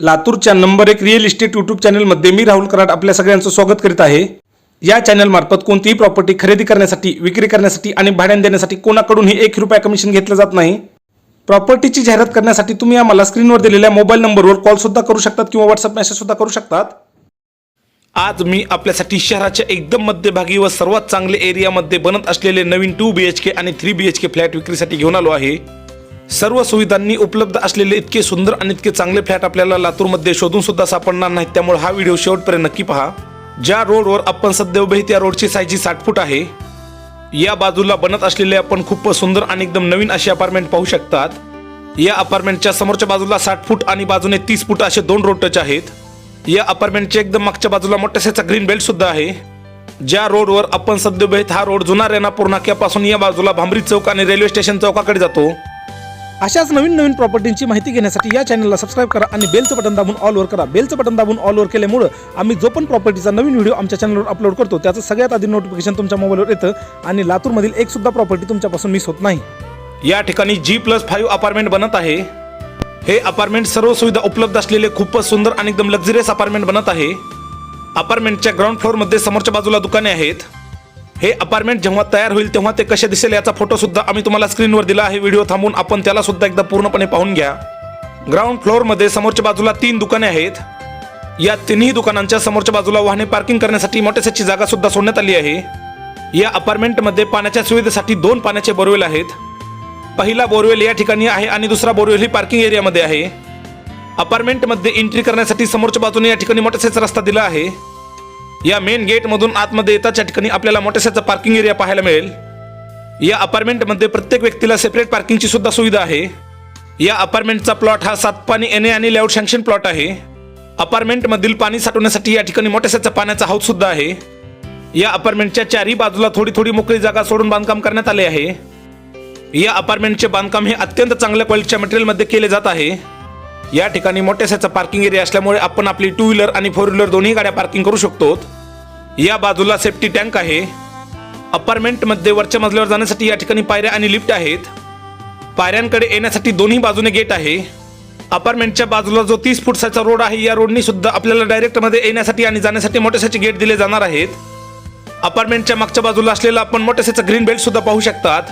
लातूरच्या नंबर एक real estate YouTube चॅनलमध्ये मी राहुल कराड आपल्या सगळ्यांचं स्वागत करीत आहे. या चॅनलमार्फत कोणतीही प्रॉपर्टी खरेदी करण्यासाठी विक्री करण्यासाठी आणि भाड्याने देण्यासाठी कोणाकडूनही एक रुपया कमिशन घेतलं जात नाही. प्रॉपर्टीची जाहिरात करण्यासाठी तुम्ही आम्हाला स्क्रीनवर दिलेल्या मोबाईल नंबरवर कॉलसुद्धा करू शकतात किंवा व्हॉट्सअप मेसेजसुद्धा करू शकतात. आज मी आपल्यासाठी शहराच्या एकदम मध्यभागी व सर्वात चांगले एरियामध्ये बनत असलेले नवीन टू बी एच के आणि three B H K flat विक्रीसाठी घेऊन आलो आहे. सर्व सुविधांनी उपलब्ध असलेले इतके सुंदर आणि इतके चांगले फ्लॅट आपल्याला लातूरमध्ये शोधून सुद्धा सापडणार नाहीत. त्यामुळे हा व्हिडिओ शेवटपर्यंत नक्की पहा. ज्या रोडवर आपण सध्या उभे त्या रोडची साईजी साठ फूट आहे या बाजूला बनत असलेले आपण खूप सुंदर आणि एकदम नवीन असे अपार्टमेंट पाहू शकतात. या अपार्टमेंटच्या समोरच्या बाजूला साठ फूट आणि बाजूने तीस फूट असे दोन रोड टच आहेत. या अपार्टमेंटच्या एकदम मागच्या बाजूला मोठ्याशाचा ग्रीन बेल्ट सुद्धा आहे. ज्या रोडवर आपण सध्या उभे हा रोड जुना रेना पूर्णाक्यापासून या बाजूला भांबरी चौक आणि रेल्वे स्टेशन चौकाकडे जातो अशाच नवीन नवीन प्रॉपर्टींची माहिती घेण्यासाठी या चॅनलला सबस्क्राईब करा आणि बेलचं बटन दाबून ऑलवर करा. बेलचं बटन दाबून ऑलवर केल्यामुळं आम्ही जो पण प्रॉपर्टीचा नवीन व्हिडिओ आमच्या चॅनलवर अपलोड करतो त्याचं सगळ्यात आधी नोटिफिकेशन तुमच्या मोबाईलवर येतं आणि लातूरमधील एक सुद्धा प्रॉपर्टी तुमच्यापासून मिस होत नाही. या ठिकाणी जी प्लस फाईव्ह अपार्टमेंट बनत आहे. हे अपार्टमेंट सर्व सुविधा उपलब्ध असलेले खूपच सुंदर आणि एकदम लक्झरियस अपार्टमेंट बनत आहे. अपार्टमेंटच्या ग्राउंड फ्लोअरमध्ये समोरच्या बाजूला दुकाने आहेत. हे अपार्टमेंट जेव्हा तयार होईल तेव्हा ते कसे दिसेल याचा फोटो सुद्धा आम्ही तुम्हाला स्क्रीनवर दिला आहे. व्हिडिओ थांबून आपण त्याला सुद्धा एकदा पूर्णपणे पाहून घ्या. ग्राउंड फ्लोअरमध्ये समोरच्या बाजूला तीन दुकाने आहेत. या तिन्ही दुकानांच्या समोरच्या बाजूला वाहने पार्किंग करण्यासाठी मोठ्याची जागा सुद्धा सोडण्यात आली आहे. या अपार्टमेंटमध्ये पाण्याच्या सुविधेसाठी दोन पाण्याचे बोरवेल आहेत. पहिला बोरवेल या ठिकाणी आहे आणि दुसरा बोरवेल ही पार्किंग एरियामध्ये आहे. अपार्टमेंटमध्ये एंट्री करण्यासाठी समोरच्या बाजूने या ठिकाणी मोठ्याचा रस्ता दिला आहे. या मेन गेटमधून आतमध्ये येताच्या ठिकाणी आपल्याला मोठ्याचा पार्किंग एरिया पाहायला मिळेल. या अपार्टमेंटमध्ये प्रत्येक व्यक्तीला सेपरेट पार्किंगची सुद्धा सुविधा आहे. या अपार्टमेंटचा प्लॉट हा सात पाणी ए आणि लेआउट सँक्शन प्लॉट आहे. अपार्टमेंटमधील पाणी साठवण्यासाठी या ठिकाणी मोठ्याशाचा पाण्याचा हाऊस सुद्धा आहे. या अपार्टमेंटच्या चारही बाजूला थोडी थोडी मोकळी जागा सोडून बांधकाम करण्यात आले आहे. या अपार्टमेंटचे बांधकाम हे अत्यंत चांगल्या क्वालिटीच्या मटेरियलमध्ये केले जात आहे. या ठिकाणी मोठ्याशाचा पार्किंग एरिया असल्यामुळे आपण आपली टू व्हीलर आणि फोर व्हीलर दोन्ही गाड्या पार्किंग करू शकतो. या बाजूला सेफ्टी टँक आहे. अपार्टमेंटमध्ये वरच्या मजल्यावर जाण्यासाठी या ठिकाणी पायऱ्या आणि लिफ्ट आहेत. पायऱ्यांकडे येण्यासाठी दोन्ही बाजूने गेट आहे. अपार्टमेंटच्या बाजूला जो तीस फुटसाचा रोड आहे या रोडनी सुद्धा आपल्याला डायरेक्टमध्ये येण्यासाठी आणि जाण्यासाठी मोठ्याशाचे गेट दिले जाणार आहेत. अपार्टमेंटच्या मागच्या बाजूला असलेला आपण मोठ्याशाचा ग्रीन बेल्ट सुद्धा पाहू शकतात.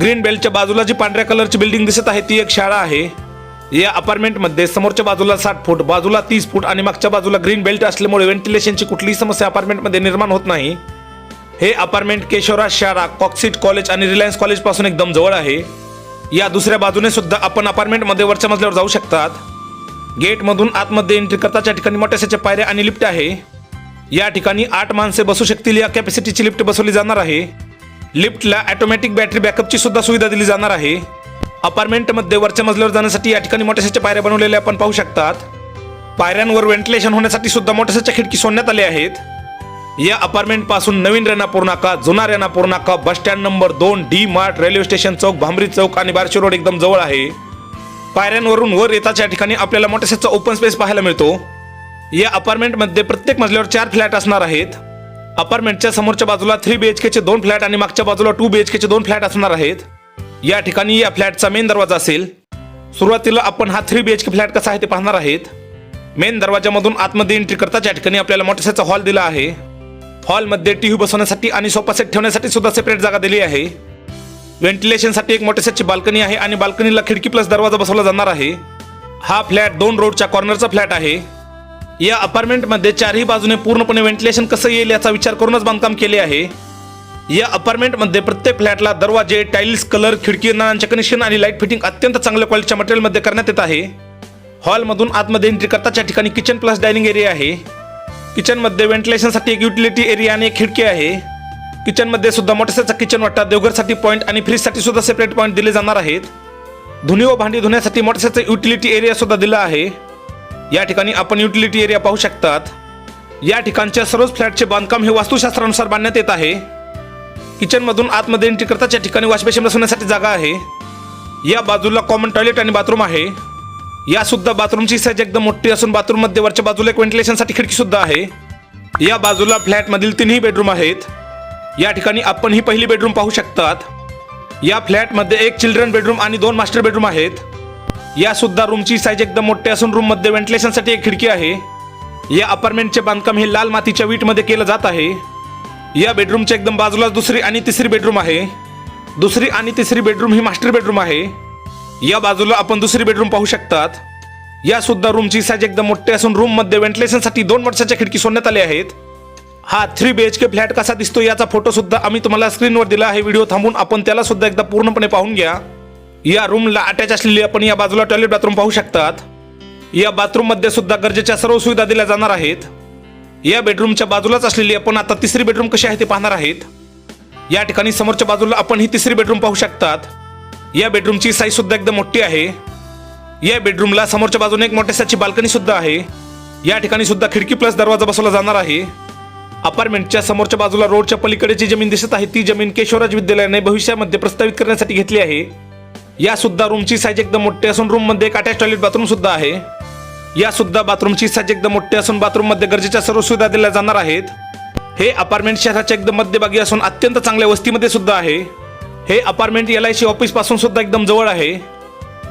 ग्रीन बेल्टच्या बाजूला जी पांढऱ्या कलरची बिल्डिंग दिसत आहे ती एक शाळा आहे. या अपार्टमेंटमध्ये समोरच्या बाजूला साठ फूट बाजूला तीस फूट आणि मागच्या बाजूला ग्रीन बेल्ट असल्यामुळे व्हेंटिलेशनची कुठलीही समस्या अपार्टमेंटमध्ये निर्माण होत नाही. हे अपार्टमेंट केशवराज शाळा कॉक्सिट कॉलेज आणि रिलायन्स कॉलेजपासून एकदम जवळ आहे. या दुसऱ्या बाजूने सुद्धा आपण अपार्टमेंटमध्ये वरच्या मजल्यावर जाऊ शकतात. गेटमधून आतमध्ये एंट्री करताच्या ठिकाणी मोठ्याच्या पायऱ्या आणि लिफ्ट आहे. या ठिकाणी आठ माणसे बसू शकतील या कॅपॅसिटीची लिफ्ट बसवली जाणार आहे. लिफ्टला ॲटोमॅटिक बॅटरी बॅकअपची सुद्धा सुविधा दिली जाणार आहे. अपार्टमेंटमध्ये वरच्या मजल्यावर जाण्यासाठी या ठिकाणी मोठ्याच्या पायऱ्या बनवलेल्या आपण पाहू शकतात. पायऱ्यांवर व्हेंटिलेशन होण्यासाठी सुद्धा मोठ्याच्या खिडकी सोडण्यात आल्या आहेत. या अपार्टमेंटपासून नवीन रेणापूर नाका जुना रेणापूर नाका बस स्टँड नंबर दोन डी मार्ट रेल्वे स्टेशन चौक भांबरी चौक आणि बारशी रोड एकदम जवळ आहे. पायऱ्यांवरून वर येताच्या ठिकाणी आपल्याला मोठ्याचा ओपन स्पेस पाहायला मिळतो. या अपार्टमेंटमध्ये प्रत्येक मजल्यावर चार फ्लॅट असणार आहेत. अपार्टमेंटच्या समोरच्या बाजूला थ्री बी एच केचे दोन फ्लॅट आणि मागच्या बाजूला टू बी एच केचे दोन फ्लॅट असणार आहेत. या ठिकाणी या फ्लॅटचा मेन दरवाजा असेल. सुरुवातीला आपण हा three B H K flat कसा आहे ते पाहणार आहेत. मेन दरवाजामधून आतमध्ये एंट्री करताच्या ठिकाणी आपल्याला मोठ्याचा हॉल दिला आहे. हॉलमध्ये टी व्ही बसवण्यासाठी आणि सोफा सेट ठेवण्यासाठी सुद्धा सेपरेट जागा दिली आहे. व्हेंटिलेशनसाठी एक मोठ्याची बाल्कनी आहे आणि बाल्कनीला खिडकी प्लस दरवाजा बसवला जाणार आहे. हा फ्लॅट दोन रोडच्या कॉर्नरचा फ्लॅट आहे. या अपार्टमेंटमध्ये चारही बाजूने पूर्णपणे व्हेंटिलेशन कसं येईल याचा विचार करूनच बांधकाम केले आहे. या अपार्टमेंटमध्ये प्रत्येक फ्लॅटला दरवाजे टाईल्स कलर खिडकी नळांचे कनेक्शन आणि लाइट फिटिंग अत्यंत चांगल्या क्वालिटीच्या मटेरियलमध्ये करण्यात येत आहे. हॉलमधून आतमध्ये एंट्री करताच्या ठिकाणी किचन प्लस डायनिंग एरिया आहे. किचनमध्ये व्हेंटिलेशनसाठी एक युटिलिटी एरिया आणि एक खिडकी आहे. किचनमध्ये सुद्धा मोठ्याचा किचन वाटा देवघरसाठी पॉईंट आणि फ्रीजसाठी सुद्धा सेपरेट पॉईंट दिले जाणार आहेत. धुनी व भांडी धुण्यासाठी मोठ्याचा युटिलिटी एरिया सुद्धा दिला आहे. या ठिकाणी आपण युटिलिटी एरिया पाहू शकतात. या ठिकाणच्या सर्वच फ्लॅटचे बांधकाम हे वास्तुशास्त्रानुसार बांधण्यात येत आहे. किचनमधून आतमध्ये एंट्री करताच्या ठिकाणी वॉशबेसिन बसवण्यासाठी जागा आहे. या बाजूला कॉमन टॉयलेट आणि बाथरूम आहे. या सुद्धा बाथरूमची साईज एकदम मोठी असून बाथरूममध्ये वरच्या बाजूला एक व्हेंटिलेशनसाठी खिडकी सुद्धा आहे. या बाजूला फ्लॅटमधील तीनही बेडरूम आहेत. या ठिकाणी आपण ही पहिली बेडरूम पाहू शकतात. या फ्लॅटमध्ये एक चिल्ड्रन बेडरूम आणि दोन मास्टर बेडरूम आहेत. या सुद्धा रूमची साईज एकदम मोठी असून रूममध्ये व्हेंटिलेशनसाठी एक खिडकी आहे. या अपार्टमेंटचे बांधकाम हे लाल मातीच्या वीटमध्ये केलं जात आहे. या बेडरूमच्या एकदम बाजूला दुसरी आणि तिसरी बेडरूम आहे. दुसरी आणि तिसरी बेडरूम ही मास्टर बेडरूम आहे. या बाजूला आपण दुसरी बेडरूम पाहू शकतात. या सुद्धा रूमची साईज एकदम मोठी असून रूममध्ये व्हेंटिलेशनसाठी दोन वर्षाच्या खिडकी सोडण्यात आल्या आहेत. हा three B H K flat कसा दिसतो याचा फोटो सुद्धा आम्ही तुम्हाला स्क्रीनवर दिला आहे. व्हिडिओ थांबून आपण त्याला सुद्धा एकदा पूर्णपणे पाहून घ्या. या रूमला अटॅच असलेली आपण या बाजूला टॉयलेट बाथरूम पाहू शकतात. या बाथरूममध्ये सुद्धा गरजेच्या सर्व सुविधा दिल्या जाणार आहेत. या बेडरूमच्या बाजूलाच असलेली आपण आता तिसरी बेडरूम कशी आहे ते पाहणार आहेत. या ठिकाणी समोरच्या बाजूला आपण ही तिसरी बेडरूम पाहू शकतात. या बेडरूमची साईज सुद्धा एकदम मोठी आहे. या बेडरूमला समोरच्या बाजूने एक मोठ्यासाची बाल्कनी सुद्धा आहे. या ठिकाणी सुद्धा खिडकी प्लस दरवाजा बसवला जाणार आहे. अपार्टमेंटच्या समोरच्या बाजूला रोडच्या पलीकडे जी जमीन दिसत आहे ती जमीन केशवराज विद्यालयाने भविष्यामध्ये प्रस्तावित करण्यासाठी घेतली आहे. या सुद्धा रूमची साईज एकदम मोठी असून रूममध्ये एक अटॅच टॉयलेट बाथरूम सुद्धा आहे. या सुद्धा बाथरूमची साईज एकदम मोठी असून बाथरूममध्ये गरजेच्या सर्व सुविधा दिल्या जाणार आहेत. हे अपार्टमेंट शहराच्या एकदम मध्यभागी असून अत्यंत चांगल्या वस्तीमध्ये सुद्धा आहे. हे अपार्टमेंट एल आय सी ऑफिसपासून सुद्धा एकदम जवळ आहे.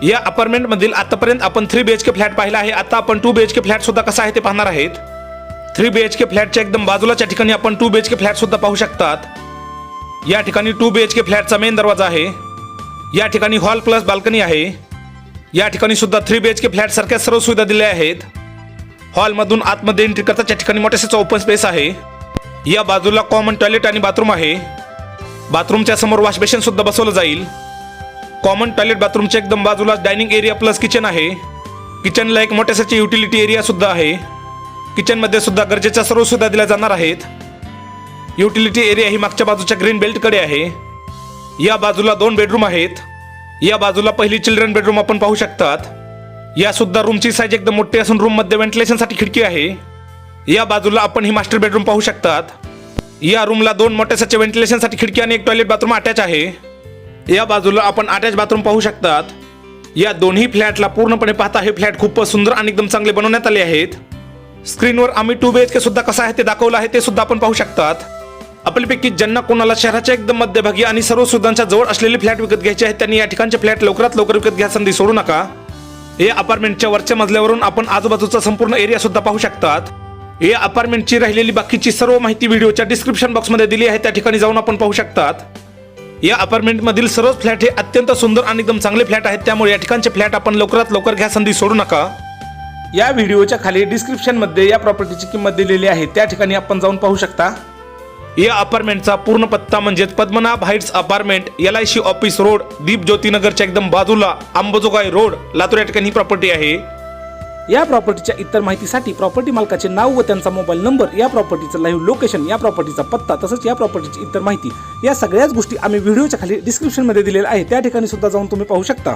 या अपार्टमेंट मधील आतापर्यंत आपण three B H K flat पाहिला आहे. आता आपण two B H K flat सुद्धा कसा आहे ते पाहणार आहेत. थ्री बी एच के फ्लॅटच्या एकदम बाजूलाच्या ठिकाणी आपण two B H K flat सुद्धा पाहू शकतात. या ठिकाणी टू बी एच के फ्लॅटचा मेन दरवाजा आहे. या ठिकाणी हॉल प्लस बाल्कनी आहे. या ठिकाणी सुद्धा three B H K flat सारख्या सर्व सुविधा दिल्या आहेत. हॉलमधून आतमध्ये एंट्री करताच्या ठिकाणी मोठ्याचा ओपन स्पेस आहे. या बाजूला कॉमन टॉयलेट आणि बाथरूम आहे. बाथरूमच्या समोर वॉश बेसिन सुद्धा बसवलं जाईल. कॉमन टॉयलेट बाथरूमच्या एकदम बाजूला डायनिंग एरिया प्लस किचन आहे. किचनला एक मोठ्यासाठी युटिलिटी एरिया सुद्धा आहे. किचनमध्ये सुद्धा गरजेच्या सर्व सुविधा दिल्या जाणार आहेत. युटिलिटी एरिया ही मागच्या बाजूच्या ग्रीन बेल्टकडे आहे. या बाजूला दोन बेडरूम आहेत. या बाजूला पहिली चिल्ड्रन बेडरूम आपण पाहू शकतात. या सुद्धा रूमची साईज एकदम मोठी असून रूममध्ये व्हेंटिलेशनसाठी खिडकी आहे. या बाजूला आपण ही मास्टर बेडरूम पाहू शकतात. या रूमला दोन मोठ्यासाठी व्हेंटिलेशनसाठी खिडकी आणि एक टॉयलेट बाथरूम अटॅच आहे. या बाजूला आपण अटॅच बाथरूम पाहू शकतात. या दोन्ही फ्लॅटला पूर्णपणे पाहता हे फ्लॅट खूपच सुंदर आणि एकदम चांगले बनवण्यात आले आहेत. स्क्रीनवर आम्ही टू बी एच के सुद्धा कसं आहे ते दाखवलं आहे ते सुद्धा आपण पाहू शकतात. आपल्यापैकी ज्यांना कोणाला शहराच्या एकदम मध्यभागी आणि सर्व सुधांच्या जवळ असलेले फ्लॅट विकत घ्यायचे आहेत त्यांनी या ठिकाणचे फ्लॅट लवकरात लवकर विकत घ्या संधी सोडू नका. या अपार्टमेंटच्या वरच्या मजल्यावरून आपण आजूबाजूचा संपूर्ण एरिया सुद्धा पाहू शकतात. या अपार्टमेंटची राहिलेली बाकीची सर्व माहिती व्हिडिओच्या डिस्क्रिप्शन बॉक्समध्ये दिली आहे त्या ठिकाणी जाऊन आपण पाहू शकतात. या अपार्टमेंटमधील सर्व फ्लॅट हे अत्यंत सुंदर आणि एकदम चांगले फ्लॅट आहेत त्यामुळे या ठिकाणचे फ्लॅट आपण लवकरात लवकर घ्या संधी सोडू नका. या व्हिडिओच्या खाली डिस्क्रिप्शनमध्ये या प्रॉपर्टीची किंमत दिलेली आहे त्या ठिकाणी आपण जाऊन पाहू शकता. या अपार्टमेंटचा पूर्ण पत्ता म्हणजेच Padmanabh heights apartment L I C office road Deep ज्योतीनगरच्या एकदम बाजूला अंबाजोगाई रोड. लातूर या ठिकाणी ही प्रॉपर्टी आहे. या प्रॉपर्टीच्या इतर माहितीसाठी प्रॉपर्टी मालकाचे नाव व त्यांचा मोबाईल नंबर या प्रॉपर्टीचं लाईव्ह लोकेशन या प्रॉपर्टीचा पत्ता तसंच या प्रॉपर्टीची इतर माहिती या सगळ्याच गोष्टी आम्ही व्हिडिओच्या खाली डिस्क्रिप्शनमध्ये दिलेल्या आहे त्या ठिकाणी सुद्धा जाऊन तुम्ही पाहू शकता.